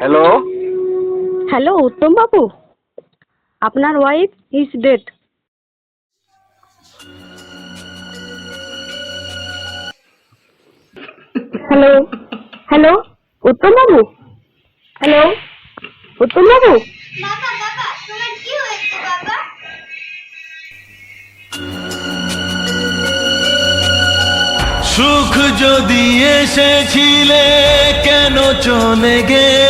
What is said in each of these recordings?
Hello hello Uttam বাবু আপনার wife is dead hello hello Uttam Babu hello Uttam বাবু বাবা বাবা তোমার কি হয়েছে বাবা? সুখ যদি এসেছিলে কেন চলে গেলে?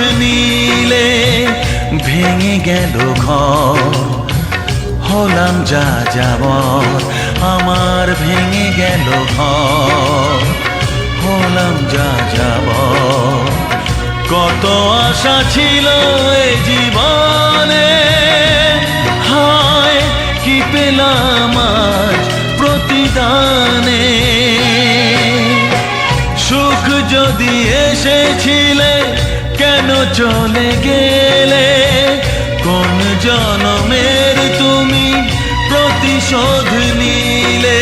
ভেঙে গেল ঘর। হলাম যা যাবর আমার ভেঙে গেল ঘর। হলাম যা যাবর কত আশা ছিল এই জীবনে। হায়, কি পেলাম আজ প্রতিদানে। সুখ যদি এসেছিলে, কেন চলে গেলে? কোন জনমের তুমি প্রতিশোধ নিলে।